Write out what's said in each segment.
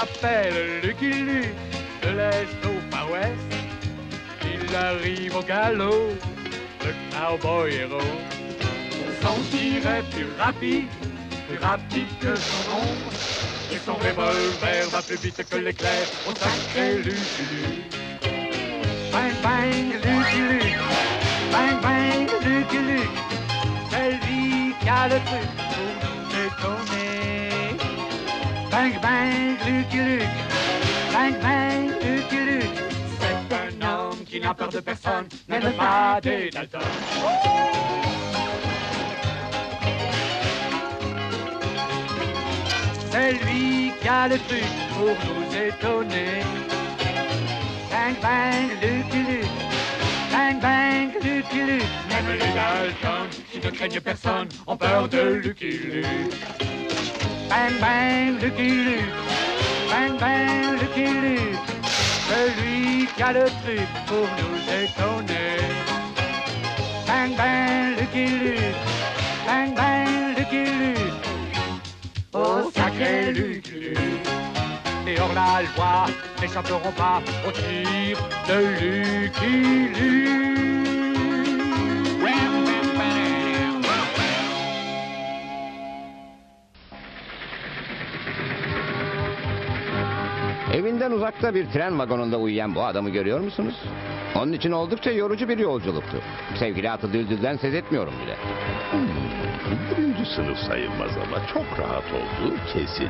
s'appelle Lucky Luke, de l'Est au Far West. Il arrive au galop, le cowboy héros. Son tir est plus rapide, plus rapide que son ombre. Et son revolver va plus vite que l'éclair au sacré Lucky. Bang bang Lucky bang bang Lucky Luke. C'est lui qui a le truc pour nous étonner. Bang bang Lucky Luke, bang bang Lucky Luke. C'est un homme qui n'a peur de personne, même pas des Dalton. C'est lui qui a le truc pour nous étonner. Bang bang Lucky Luke, bang bang Lucky Luke. Même les Dalton, qui ne craignent personne, ont peur de Lucky Luke. Bang bang Lucky bang bang Lucky Luke. Celui qui a le truc pour nous étonner. Bang bang Lucky Luke, bang bang Lucky Luke. Oh sacré Lucky Luke. Et hors la loi n'échapperont pas au tir de Lucky. Evinden uzakta bir tren vagonunda uyuyan bu adamı görüyor musunuz? Onun için oldukça yorucu bir yolculuktu. Sevgili Atı Düldül'den söz etmiyorum bile. Birinci sınıf sayılmaz ama çok rahat olduğu kesin.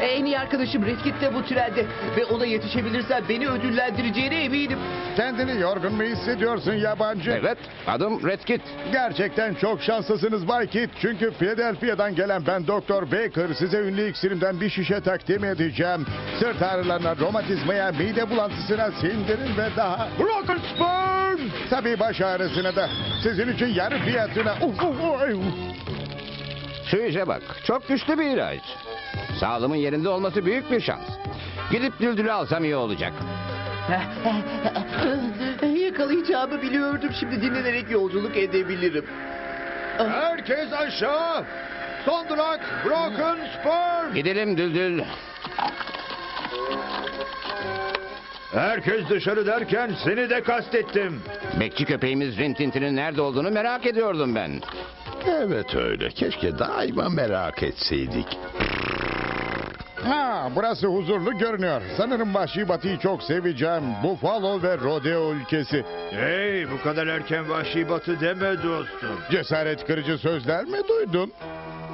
En iyi arkadaşım Redkit de bu trende. Ve ona yetişebilirsen beni ödüllendireceğine eminim. Kendini yorgun mu hissediyorsun yabancı? Evet, adım Red Kit. Gerçekten çok şanslısınız Bay Kit. Çünkü Philadelphia'dan gelen ben Doktor Baker size ünlü iksirimden bir şişe takdim edeceğim. Sırt ağrılarına, romatizmaya, mide bulantısına, sindirim ve daha... Spoon! Tabii baş ağrısına da. Sizin için yarı fiyatına... Uf, uf, uf. Şu işe bak, çok güçlü bir ilaç. Sağlığımın yerinde olması büyük bir şans. Gidip Düldül'ü alsam iyi olacak. Yakalayacağımı biliyordum. Şimdi dinlenerek yolculuk edebilirim. Herkes aşağı! Son durak Broken Spoon! Gidelim Düldül. Herkes dışarı derken seni de kastettim. Bekçi köpeğimiz Rintintin'in nerede olduğunu merak ediyordum ben. Evet öyle. Keşke daima merak etseydik. Ha, burası huzurlu görünüyor. Sanırım Vahşi Batı'yı çok seveceğim. Buffalo ve Rodeo ülkesi. Hey bu kadar erken vahşi batı deme dostum. Cesaret kırıcı sözler mi duydun?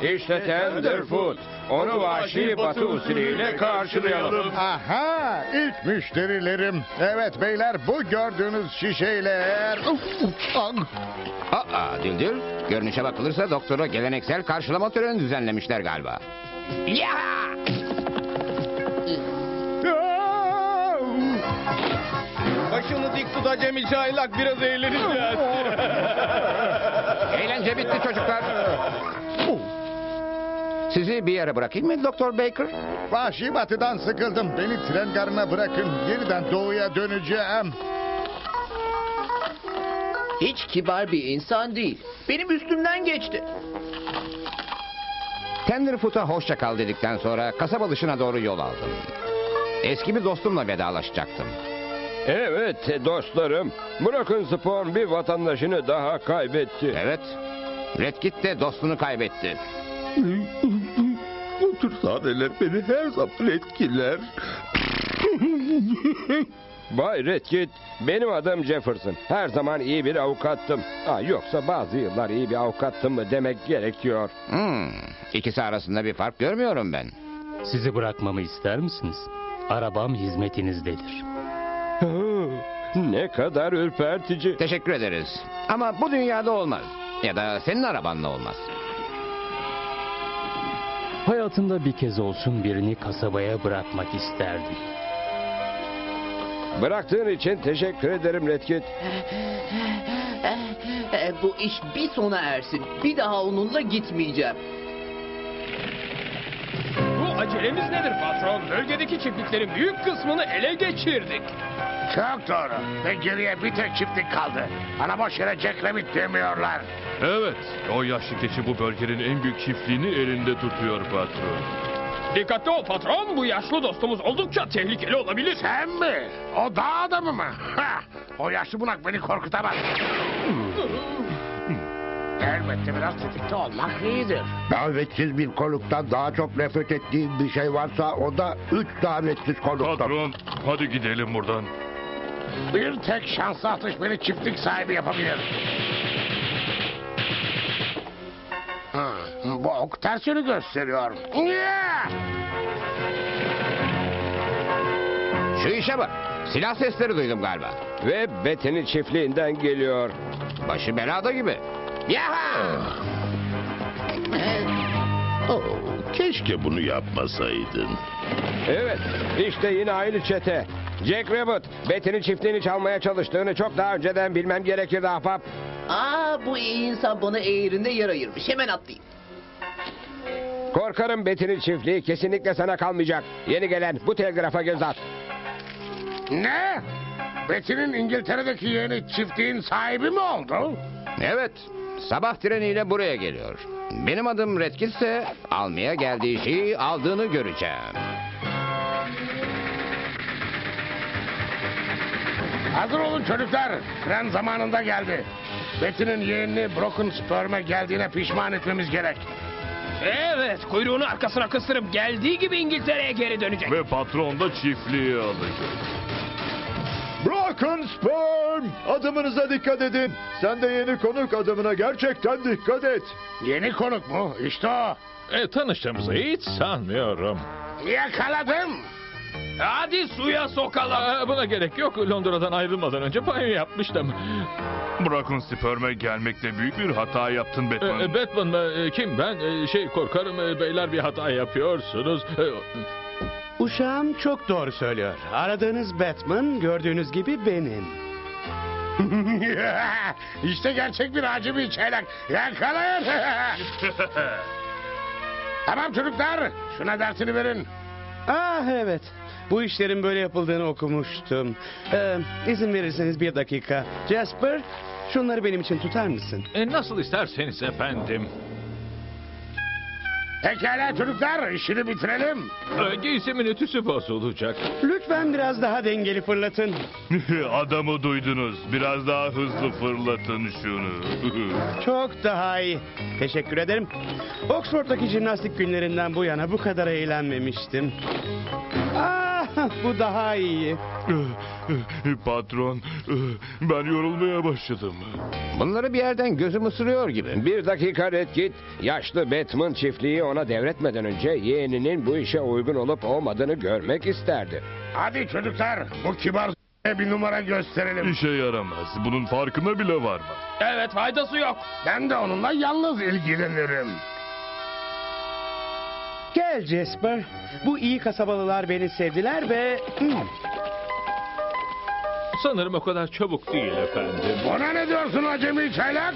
İşte Tenderfoot. Onu vahşi batı usulüyle karşılayalım. Aha ilk müşterilerim. Evet beyler bu gördüğünüz şişeyle. Aa Düldül, görünüşe bakılırsa doktora geleneksel karşılama töreni düzenlemişler galiba. Ya! Başını dik tut acemi çaylak biraz eğleneceğiz. Eğlence bitti çocuklar. Sizi bir yere bırakayım mı Doktor Baker? Vahşi batıdan sıkıldım. Beni tren garına bırakın. Yeniden doğuya döneceğim. Hiç kibar bir insan değil. Benim üstümden geçti. Tenderfoot'a hoşça kal dedikten sonra kasaba dışına doğru yol aldım. Eski bir dostumla vedalaşacaktım. Evet dostlarım. Broken Spawn bir vatandaşını daha kaybetti. Evet, Red Kit de dostunu kaybetti. Bu tür sahneler beni her zaman etkiler. Bay Redkit, benim adım Jefferson. Her zaman iyi bir avukattım. Ha, yoksa bazı yıllar iyi bir avukattım mı demek gerekiyor. Hmm, ikisi arasında bir fark görmüyorum ben. Sizi bırakmamı ister misiniz? Arabam hizmetinizdedir. ne kadar ürpertici. Teşekkür ederiz. Ama bu dünyada olmaz. Ya da senin arabanla olmaz. Hayatımda bir kez olsun birini kasabaya bırakmak isterdim. Bıraktığın için teşekkür ederim Redkit. Bu iş bir sona ersin. Bir daha onunla gitmeyeceğim. Bu acelemiz nedir patron? Bölgedeki çiftliklerin büyük kısmını ele geçirdik. Çok doğru. Ve geriye bir tek çiftlik kaldı. Bana boş yere Jack Rabbit demiyorlar. Evet, o yaşlı keçi bu bölgenin en büyük çiftliğini elinde tutuyor patron. Dikkatli ol patron. Bu yaşlı dostumuz oldukça tehlikeli olabilir. Sen mi? O dağ adamı mı? Ha, o yaşlı bunak beni korkutamaz. Elbette biraz tetikte olmak iyidir. Davetsiz bir konuktan daha çok nefret ettiğim bir şey varsa o da üç davetsiz konuktan. Patron, hadi gidelim buradan. Bir tek şanslı atış beni çiftlik sahibi yapabilir. Ha, bu ok ters yönü gösteriyor. Yeah! Şu işe bak. Silah sesleri duydum galiba. Ve Betty'nin çiftliğinden geliyor. Başı belada gibi. Yaha! Keşke bunu yapmasaydın. Evet, işte yine aynı çete. Jack Rabbit, Betty'nin çiftliğini çalmaya çalıştığını çok daha önceden bilmem gerekirdi ahbap. Aa bu iyi insan bana eğrinde yer ayırmış. Hemen atlayayım. Korkarım Betty'nin çiftliği kesinlikle sana kalmayacak. Yeni gelen bu telgrafa göz at. Ne? Betty'nin İngiltere'deki yeni çiftliğin sahibi mi oldu? Evet. Sabah treniyle buraya geliyor. Benim adım Redkit ise almaya geldiği şeyi aldığını göreceğim. Hazır olun çocuklar. Tren zamanında geldi. Betty'nin yeğenini Broken Sperm'e geldiğine pişman etmemiz gerek. Evet, kuyruğunu arkasına kıstırıp geldiği gibi İngiltere'ye geri dönecek. Ve patron da çiftliği alacak. Broken Sperm! Adımınıza dikkat edin. Sen de yeni konuk adımına gerçekten dikkat et. Yeni konuk mu? İşte o. E, tanıştığımızı hiç sanmıyorum. Yakaladım. Hadi suya sokalım. buna gerek yok. Londra'dan ayrılmadan önce banyo yapmıştım. Bırakın sperme gelmekte büyük bir hata yaptın Batman. Batman mı? Kim ben? şey korkarım beyler bir hata yapıyorsunuz. Uşağım çok doğru söylüyor. Aradığınız Batman gördüğünüz gibi benim. işte gerçek bir acı bir çaylak. Yakalayın. tamam çocuklar. Şuna dersini verin. Ah evet. Bu işlerin böyle yapıldığını okumuştum. Ee, izin verirseniz bir dakika. Jasper, şunları benim için tutar mısın? nasıl isterseniz efendim. Pekala çocuklar işini bitirelim. Giysimin ütüsü bozulacak. Lütfen biraz daha dengeli fırlatın. Adamı duydunuz. Biraz daha hızlı fırlatın şunu. Çok daha iyi. Teşekkür ederim. Oxford'daki jimnastik günlerinden bu yana bu kadar eğlenmemiştim. Ah, bu daha iyi. Patron, ben yorulmaya başladım. Bunları bir yerden gözüm ısırıyor gibi. Bir dakika Red git. Yaşlı Batman çiftliği ona devretmeden önce yeğeninin bu işe uygun olup olmadığını görmek isterdi. Hadi çocuklar bu kibar bir numara gösterelim. İşe yaramaz. Bunun farkına bile varma. Evet faydası yok. Ben de onunla yalnız ilgilenirim. Gel Jasper. Bu iyi kasabalılar beni sevdiler ve... Hmm, Sanırım o kadar çabuk değil efendim. Ona ne diyorsun acemi çaylak?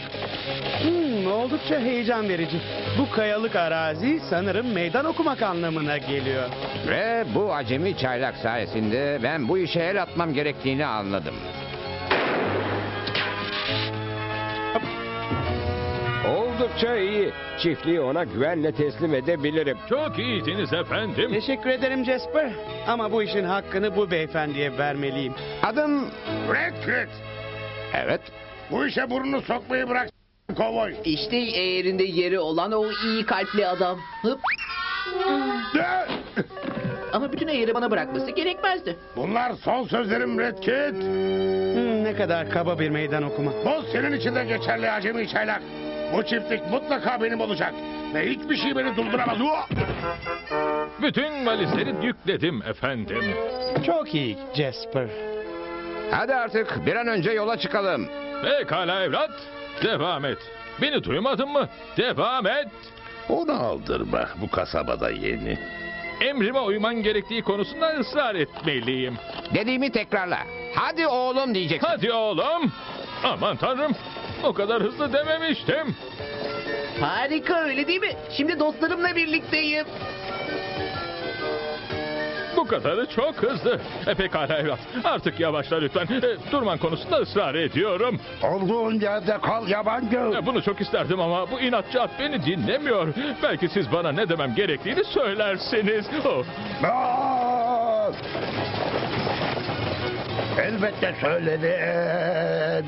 hmm, oldukça heyecan verici. Bu kayalık arazi sanırım meydan okumak anlamına geliyor. Ve bu acemi çaylak sayesinde ben bu işe el atmam gerektiğini anladım. Oldukça iyi. Çiftliği ona güvenle teslim edebilirim. Çok iyiydiniz efendim. Teşekkür ederim Jasper. Ama bu işin hakkını bu beyefendiye vermeliyim. Adım... Red Kit. Evet. Bu işe burnunu sokmayı bırak kovboy. İşte eğrinde yeri olan o iyi kalpli adam. Hıp. De- Ama bütün eğri bana bırakması gerekmezdi. Bunlar son sözlerim Red Kit. Hmm, ne kadar kaba bir meydan okuma. Bu senin için de geçerli acemi çaylak. Bu çiftlik mutlaka benim olacak. Ve hiçbir şey beni durduramaz. Bütün valizleri yükledim efendim. Çok iyi Jasper. Hadi artık bir an önce yola çıkalım. Pekala evlat. Devam et. Beni duymadın mı? Devam et. Onu aldırma. Bu kasabada yeni. Emrime uyman gerektiği konusunda ısrar etmeliyim. Dediğimi tekrarla. Hadi oğlum diyeceksin. Hadi oğlum. Aman tanrım. O kadar hızlı dememiştim. Harika öyle değil mi? Şimdi dostlarımla birlikteyim. Bu kadarı çok hızlı. E pekala evlat. Artık yavaşla lütfen. E, durman konusunda ısrar ediyorum. Olduğun yerde kal yabancı. E, bunu çok isterdim ama bu inatçı at beni dinlemiyor. Belki siz bana ne demem gerektiğini söylersiniz. Oh. Aa! Elbette söylerim.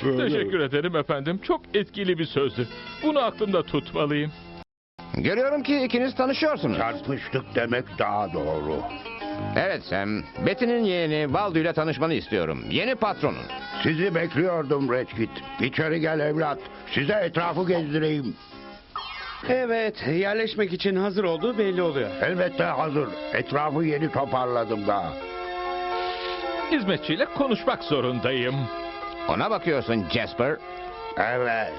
Teşekkür ederim efendim. Çok etkili bir sözdü. Bunu aklımda tutmalıyım. Görüyorum ki ikiniz tanışıyorsunuz. Çarpıştık demek daha doğru. Evet Sam. Betty'nin yeğeni Valdu ile tanışmanı istiyorum. Yeni patronun. Sizi bekliyordum Redkit. İçeri gel evlat. Size etrafı gezdireyim. Evet, yerleşmek için hazır olduğu belli oluyor. Elbette hazır. Etrafı yeni toparladım daha. Hizmetçiyle konuşmak zorundayım. Ona bakıyorsun Jasper. Evet.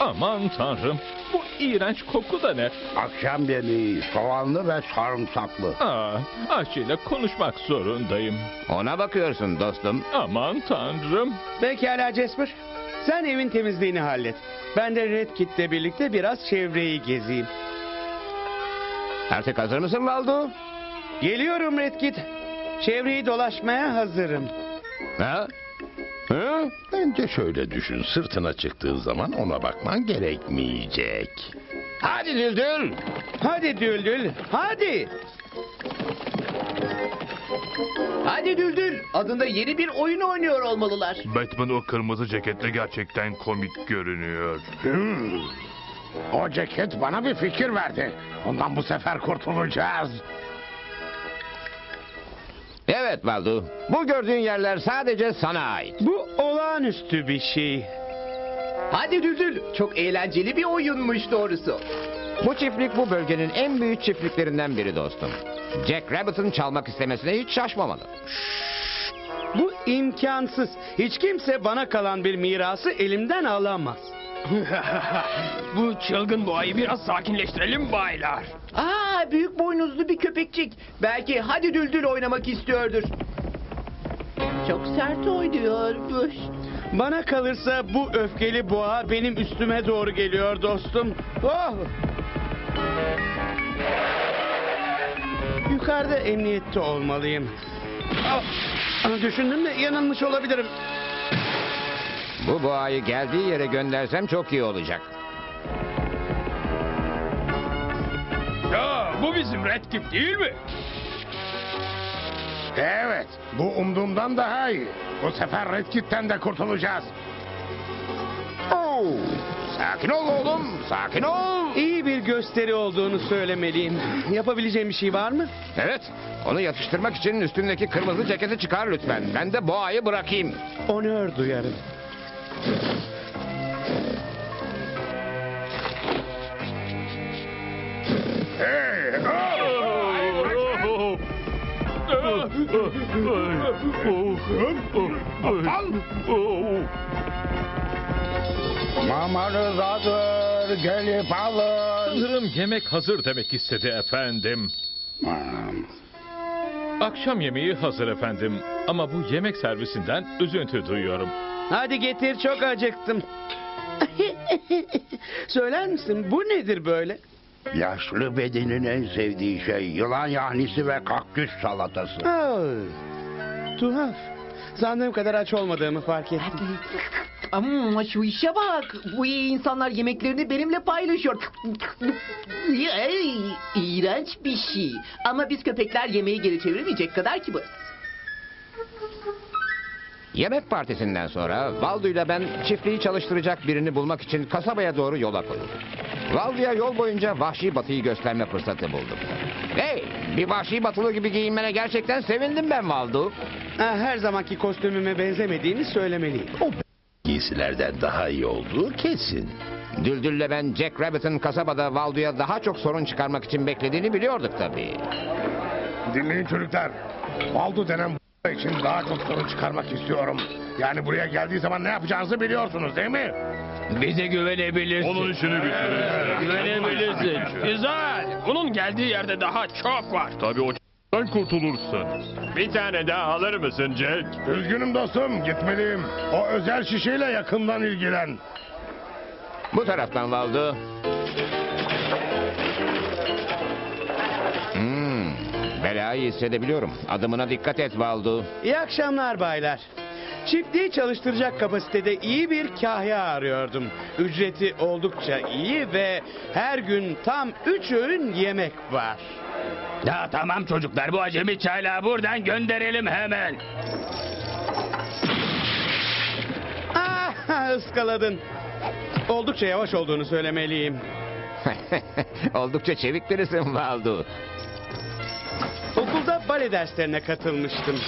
Aman tanrım. Bu iğrenç koku da ne? Akşam yemeği soğanlı ve sarımsaklı. Aa, aşçıyla konuşmak zorundayım. Ona bakıyorsun dostum. Aman tanrım. Pekala Jasper. Sen evin temizliğini hallet. Ben de Red Kit'le birlikte biraz çevreyi gezeyim. Artık hazır mısın Valdu? Geliyorum Red Kit. Çevreyi dolaşmaya hazırım. Ha? Hı? Bence şöyle düşün. Sırtına çıktığın zaman ona bakman gerekmeyecek. Hadi Düldül. Hadi Düldül, hadi. Hadi Düldül, adında yeni bir oyun oynuyor olmalılar. Batman o kırmızı ceketle gerçekten komik görünüyor. Hmm. O ceket bana bir fikir verdi. Ondan bu sefer kurtulacağız. Evet Valdu. Bu gördüğün yerler sadece sana ait. Bu olağanüstü bir şey. Hadi Düldül, çok eğlenceli bir oyunmuş doğrusu. Bu çiftlik bu bölgenin en büyük çiftliklerinden biri dostum. Jack Rabbit'ın çalmak istemesine hiç şaşmamalı. Bu imkansız. Hiç kimse bana kalan bir mirası elimden alamaz. Bu çılgın boğayı biraz sakinleştirelim baylar. Aa büyük boynuzlu bir köpekçik. Belki hadi düldül oynamak istiyordur. Çok sert oynuyormuş. Bana kalırsa bu öfkeli boğa benim üstüme doğru geliyor dostum. Oh! Yukarıda emniyette olmalıyım. Ah! Ah, Düşündüm de yanılmış olabilirim. Bu boğayı geldiği yere göndersem çok iyi olacak. Ya bu bizim Red Kit değil mi? Evet, bu umduğumdan daha iyi. Bu sefer Red Kit'ten de kurtulacağız. Oo, sakin ol oğlum, sakin ol. İyi bir gösteri olduğunu söylemeliyim. Yapabileceğim bir şey var mı? Evet, onu yatıştırmak için üstündeki kırmızı ceketi çıkar lütfen. Ben de boğayı bırakayım. Onör duyarım. Hey, Mamanız hazır. Gelip alın. Sanırım yemek hazır demek istedi efendim. Akşam yemeği hazır efendim. Ama bu yemek servisinden üzüntü duyuyorum. Hadi getir çok acıktım. Söyler misin bu nedir böyle? Yaşlı bedenin en sevdiği şey yılan yahnisi ve kaktüs salatası. Oh, tuhaf. Sandığım kadar aç olmadığımı fark ettim. Ama şu işe bak. Bu iyi insanlar yemeklerini benimle paylaşıyor. Ey, iğrenç bir şey. Ama biz köpekler yemeği geri çevirmeyecek kadar ki bu. Yemek partisinden sonra Valdu ile ben çiftliği çalıştıracak birini bulmak için kasabaya doğru yola koyulduk. Valdu'ya yol boyunca vahşi batıyı gösterme fırsatı buldum. Hey, bir vahşi batılı gibi giyinmene gerçekten sevindim ben Valdu. Ha, her zamanki kostümüme benzemediğini söylemeliyim. Giysilerden daha iyi olduğu kesin. Düldül'le ben Jack Rabbit'ın kasabada Valdu'ya daha çok sorun çıkarmak için beklediğini biliyorduk tabii. Dinleyin çocuklar. Baldu denen bu için daha çok sorun çıkarmak istiyorum. Yani buraya geldiği zaman ne yapacağınızı biliyorsunuz değil mi? Bize güvenebilirsin. Onun işini bitirir. Güvenebilirsin. Güzel. Bunun geldiği yerde daha çok var. Tabii o ***den kurtulursun. Bir tane daha alır mısın Jack? Üzgünüm dostum gitmeliyim. O özel şişeyle yakından ilgilen. Bu taraftan Valdu. daha iyi hissedebiliyorum. Adımına dikkat et Valdu. İyi akşamlar baylar. Çiftliği çalıştıracak kapasitede iyi bir kahya arıyordum. Ücreti oldukça iyi ve her gün tam üç öğün yemek var. Ya tamam çocuklar bu acemi çaylağı buradan gönderelim hemen. Ah ıskaladın. Oldukça yavaş olduğunu söylemeliyim. Oldukça çevik birisin Valdu. Okulda bale derslerine katılmıştım.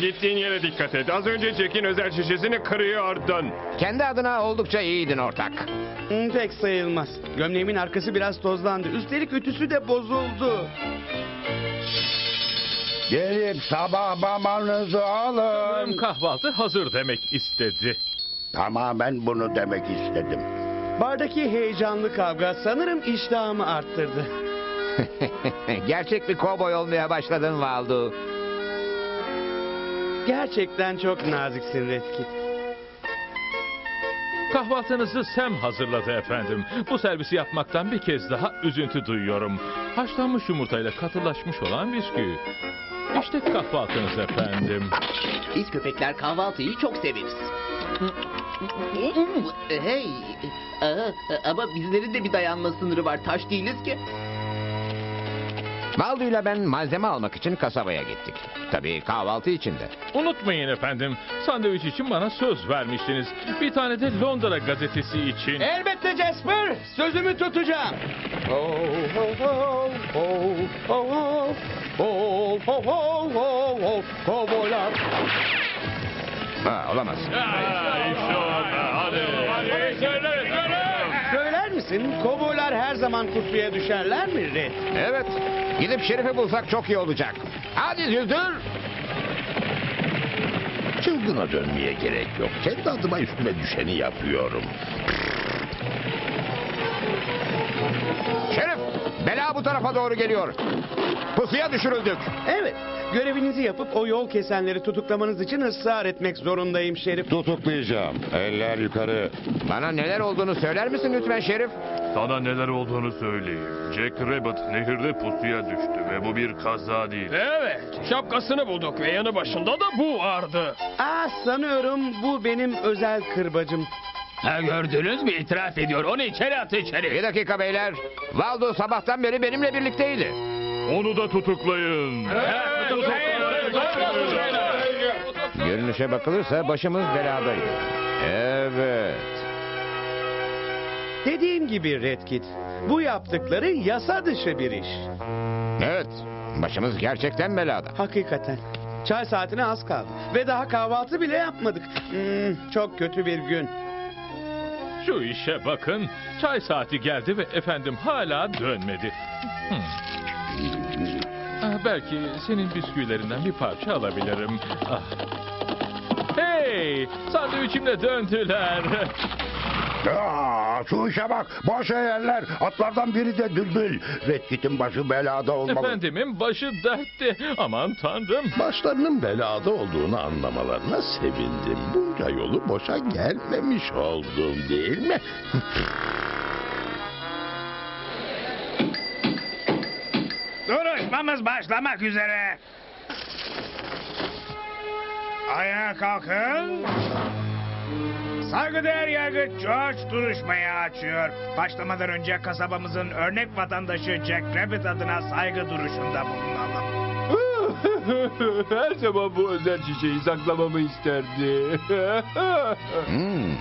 Gittiğin yere dikkat et. Az önce Jack'in özel şişesini kırıyordun. Kendi adına oldukça iyiydin ortak. Hmm, Pek sayılmaz. Gömleğimin arkası biraz tozlandı. Üstelik ütüsü de bozuldu. Gelip sabah mamanızı alın. Kahvaltı hazır demek istedi. Tamamen bunu demek istedim. Bardaki heyecanlı kavga sanırım iştahımı arttırdı. Gerçek bir kovboy olmaya başladın Valdu. Gerçekten çok naziksin Redkit. Kahvaltınızı Sam hazırladı efendim. Bu servisi yapmaktan bir kez daha üzüntü duyuyorum. Haşlanmış yumurtayla katılaşmış olan bisküvi. İşte kahvaltınız efendim. Biz köpekler kahvaltıyı çok severiz. Hey, aa, ama bizlerin de bir dayanma sınırı var. Taş değiliz ki. Valdu'yla ben malzeme almak için kasabaya gittik. Tabii kahvaltı için de. Unutmayın efendim, sandviç için bana söz vermiştiniz. Bir tane de Londra gazetesi için. Elbette Jasper. Sözümü tutacağım. Oh, oh, oh, oh, oh, oh. Oh, oh, oh, oh, oh. Kovboylar. Ha, olamaz. işte orada, hadi. Hadi, söyle, söyle. Söyler misin? Kovboylar her zaman kusuya düşerler mi Red? Evet. Gidip Şerif'i bulsak çok iyi olacak. Hadi düldür. Çılgına dönmeye gerek yok. Kendi adıma üstüme düşeni yapıyorum. Şerif, bela bu tarafa doğru geliyor. Pusuya düşürüldük. Evet. Görevinizi yapıp o yol kesenleri tutuklamanız için ısrar etmek zorundayım Şerif. Tutuklayacağım. Eller yukarı. Bana neler olduğunu söyler misin lütfen Şerif? Sana neler olduğunu söyleyeyim. Jack Rabbit nehirde pusuya düştü ve bu bir kaza değil. Evet, şapkasını bulduk ve yanı başında da bu vardı. Aa sanıyorum bu benim özel kırbacım. Ha gördünüz mü itiraf ediyor onu içeri at içeri. Bir dakika beyler. Valdo sabahtan beri benimle birlikteydi. Onu da tutuklayın. Görünüşe bakılırsa başımız beladaydı. Evet. Dediğim gibi Redkit. Bu yaptıkları yasa dışı bir iş. Evet. Başımız gerçekten belada. Hakikaten. Çay saatine az kaldı. Ve daha kahvaltı bile yapmadık. Hmm, çok kötü bir gün. Şu işe bakın. Çay saati geldi ve efendim hala dönmedi. Hmm. Ah, belki senin bisküvilerinden bir parça alabilirim. Ah. Hey! Sandviçimle döndüler. Aa, şu işe bak. Boş yerler. Atlardan biri de düldül. Redkit'in başı belada olmalı. Efendimin başı dertte. Aman tanrım. Başlarının belada olduğunu anlamalarına sevindim. Bunca yolu boşa gelmemiş oldum değil mi? Duruşmamız başlamak üzere. Ayağa kalkın. Saygıdeğer yargıç George duruşmayı açıyor. Başlamadan önce kasabamızın örnek vatandaşı Jack Rabbit adına saygı duruşunda bulunalım. Her zaman bu özel şişeyi saklamamı isterdi. Hmm.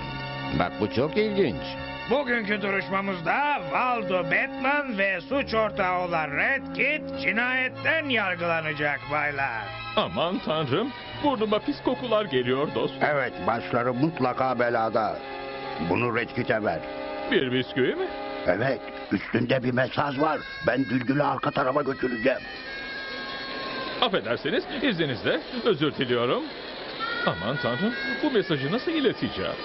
Bak bu çok ilginç. Bugünkü duruşmamızda Waldo Batman ve suç ortağı olan Red Kit cinayetten yargılanacak baylar. Aman tanrım. Burnuma pis kokular geliyor dost. Evet başları mutlaka belada. Bunu Redkit'e ver. Bir bisküvi mi? Evet üstünde bir mesaj var. Ben düldülü arka tarafa götüreceğim. Affedersiniz, izninizle özür diliyorum. Aman tanrım, bu mesajı nasıl ileteceğim?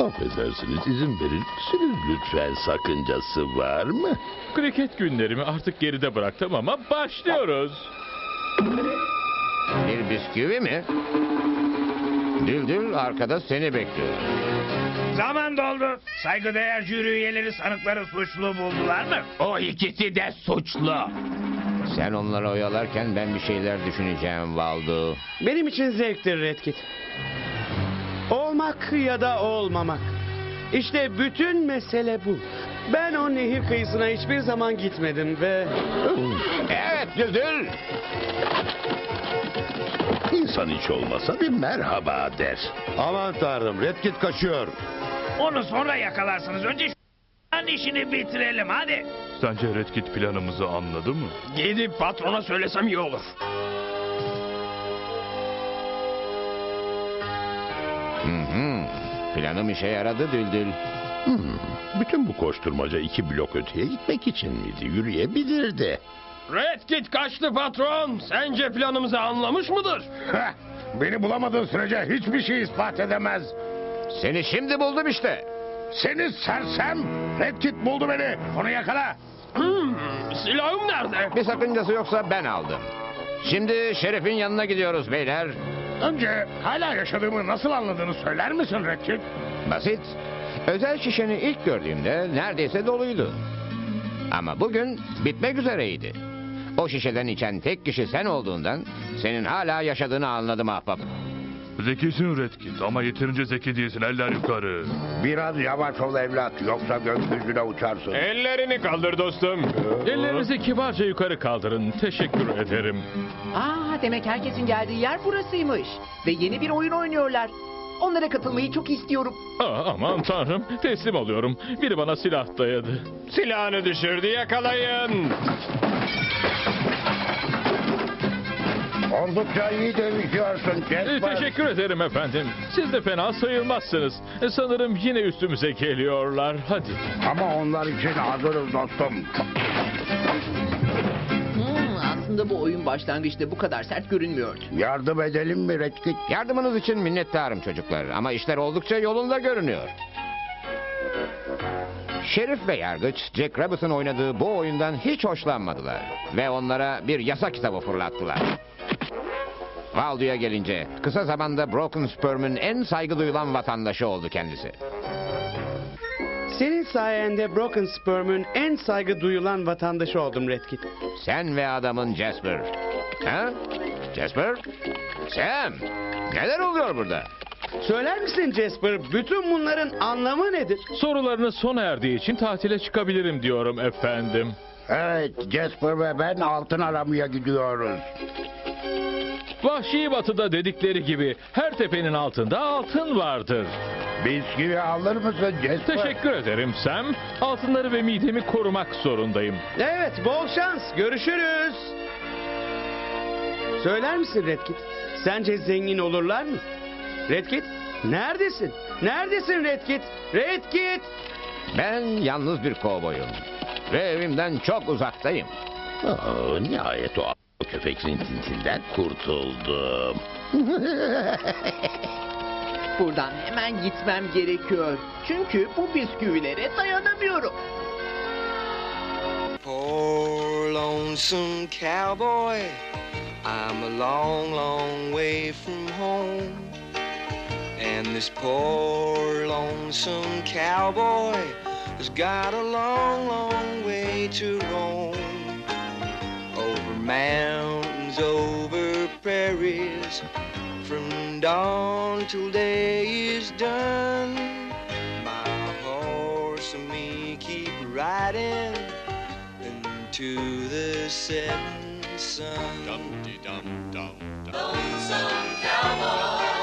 Affedersiniz izin verir misiniz lütfen sakıncası var mı? Kriket günlerimi artık geride bıraktım ama başlıyoruz. Bir bisküvi mi? Düldül arkada seni bekliyor. Zaman doldu. Saygıdeğer jüri üyeleri sanıkları suçlu buldular mı? O ikisi de suçlu. Sen onları oyalarken ben bir şeyler düşüneceğim Valdo. Benim için zevktir Redkit. Olmak ya da olmamak. İşte bütün mesele bu. Ben o nehir kıyısına hiçbir zaman gitmedim ve... Evet Düldül. İnsan hiç olmasa bir merhaba der. Aman tanrım Redkit kaçıyor. Onu sonra yakalarsınız. Önce şu işini bitirelim hadi. Sence Redkit planımızı anladı mı? Gidip patrona söylesem iyi olur. Hı hı. Planım işe yaradı Düldül. Hmm, bütün bu koşturmaca iki blok öteye gitmek için miydi? Yürüyebilirdi. Redkit kaçtı patron. Sence planımızı anlamış mıdır? Heh, Beni bulamadığın sürece hiçbir şey ispat edemez. Seni şimdi buldum işte. Seni sersem. Redkit buldu beni. Onu yakala. Hmm, silahım nerede? Bir sakıncası yoksa ben aldım. Şimdi şerifin yanına gidiyoruz beyler. Önce hala yaşadığımı nasıl anladığını söyler misin Redkit? Basit. Özel şişeni ilk gördüğümde neredeyse doluydu. Ama bugün bitmek üzereydi. O şişeden içen tek kişi sen olduğundan senin hala yaşadığını anladım ahbap. Zekisin Redkit ama yeterince zeki değilsin eller yukarı. Biraz yavaş ol evlat yoksa gökyüzüne uçarsın. Ellerini kaldır dostum. Ellerinizi kibarca yukarı kaldırın. Teşekkür ederim. Aa demek herkesin geldiği yer burasıymış. Ve yeni bir oyun oynuyorlar. Onlara katılmayı çok istiyorum. Aa, aman tanrım teslim oluyorum. Biri bana silah dayadı. Silahını düşürdü yakalayın. Oldukça iyi dövüşüyorsun Ee, Jasper. teşekkür ederim efendim. Siz de fena sayılmazsınız. Sanırım yine üstümüze geliyorlar. Hadi. Ama onlar için hazırız dostum. Hmm, aslında bu oyun başlangıçta bu kadar sert görünmüyordu. Yardım edelim mi Redkit? Yardımınız için minnettarım çocuklar ama işler oldukça yolunda görünüyor. Şerif ve yargıç Jack Rabbit'ın oynadığı bu oyundan hiç hoşlanmadılar ve onlara bir yasa kitabı fırlattılar. Valdo'ya gelince kısa zamanda Broken Sperm'ün en saygı duyulan vatandaşı oldu kendisi. Senin sayende Broken Sperm'ün en saygı duyulan vatandaşı oldum Redkit. Sen ve adamın Jasper. Ha? Jasper? Sam! Neler oluyor burada? Söyler misin Jasper bütün bunların anlamı nedir? Sorularınız sona erdiği için tatile çıkabilirim diyorum efendim. Evet Jasper ve ben altın aramaya gidiyoruz. Vahşi batıda dedikleri gibi her tepenin altında altın vardır. Bisküvi alır mısın Jasper? Teşekkür ederim Sam. Altınları ve midemi korumak zorundayım. Evet bol şans görüşürüz. Söyler misin Redkit? Sence zengin olurlar mı? Redkit neredesin? Neredesin Redkit? Redkit! Ben yalnız bir kovboyum. Ve evimden çok uzaktayım. Aa, nihayet o köpek rintintinden kurtuldum. Buradan hemen gitmem gerekiyor. Çünkü bu bisküvilere dayanamıyorum. Poor lonesome cowboy, I'm a long, long way from home. And this poor lonesome cowboy has got a long, long way to roam. Over mountains, over prairies, from dawn till day is done. My horse and me keep riding into the setting sun. Dum dum dum dum.